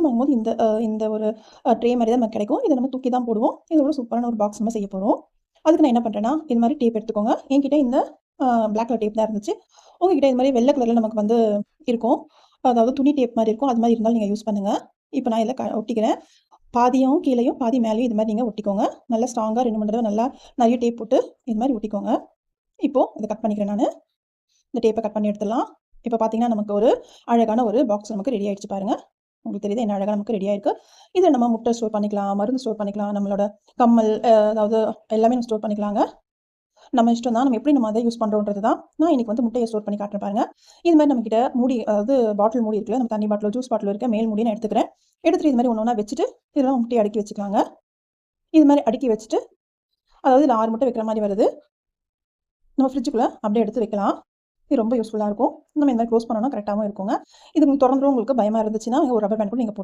வாங்கும்போது இந்த இந்த ஒரு ட்ரே மாதிரி தான் நமக்கு கிடைக்கும். இதை நம்ம தூக்கி தான் போடுவோம். இதோட சூப்பரான ஒரு பாக்ஸ் நம்ம செய்ய போகிறோம் அதுக்கு நான் என்ன பண்ணுறேன்னா இது மாதிரி டேப் எடுத்துக்கோங்க. என்கிட்ட இந்த பிளாக் கலர் டேப் தான் இருந்துச்சு. உங்ககிட்ட இது மாதிரி வெள்ளை கலரில் நமக்கு வந்து இருக்கும். அதாவது துணி டேப் மாதிரி இருக்கும். அது மாதிரி இருந்தாலும் நீங்கள் யூஸ் பண்ணுங்கள் இப்போ நான் இதில் க ஒட்டிக்கிறேன். பாதியும் கீழேயும் பாதி மேலேயும் இது மாதிரி நீங்கள் ஒட்டிக்கோங்க. நல்லா ஸ்ட்ராங்காக ரெண்டு மூணு தடவை நல்லா நிறைய டேப் போட்டு இது மாதிரி ஒட்டிக்கோங்க. இப்போது இதை கட் பண்ணிக்கிறேன் நான் இந்த டேப்பை கட் பண்ணி எடுத்துடலாம். இப்போ பார்த்தீங்கன்னா, நமக்கு ஒரு அழகான ஒரு பாக்ஸ் நமக்கு ரெடி ஆகிடுச்சு பாருங்கள் உங்களுக்கு தெரியுது என்ன அழகாக நமக்கு ரெடியாக இருக்குது இதை நம்ம முட்டை ஸ்டோர் பண்ணிக்கலாம், மருந்து ஸ்டோர் பண்ணிக்கலாம், நம்மளோட கம்மல் அதாவது எல்லாமே நம்ம ஸ்டோர் பண்ணிக்கலாங்க. நம்ம இஷ்டம் தான். நம்ம எப்படி நம்ம அதை யூஸ் பண்ணுறோன்றது தான். நான் இன்றைக்கி வந்து முட்டையை ஸ்டோர் பண்ணி காட்டுறேன் பாருங்க. இது மாதிரி நம்மக்கிட்ட மூடி அதாவது பாட்டில் மூடி இருக்குல்ல, நம்ம தண்ணி பாட்டில் ஜூஸ் பாட்டில் இருக்க மேல் மூடி நான் எடுத்துக்கிறேன். எடுத்துட்டு இது மாதிரி ஒன்று ஒன்றா வச்சுட்டு, இதெல்லாம் முட்டையை அடுக்கி வச்சுக்கலாங்க. இது மாதிரி அடுக்கி வச்சுட்டு, அதாவது இதில் ஆறு முட்டை வைக்கிற மாதிரி வருது. நம்ம ஃப்ரிட்ஜுக்குள்ளே அப்படியே எடுத்து வைக்கலாம். இது ரொம்ப யூஸ்ஃபுல்லாக இருக்கும். நம்ம இந்த மாதிரி க்ளோஸ் பண்ணோம்னா கரெக்டாகவும் இருக்குங்க. இது தொறந்துரும் உங்களுக்கு பயமாக இருந்துச்சுன்னா, ஒரு ரப்பர் பேண்ட் கூட நீங்கள் போட்டு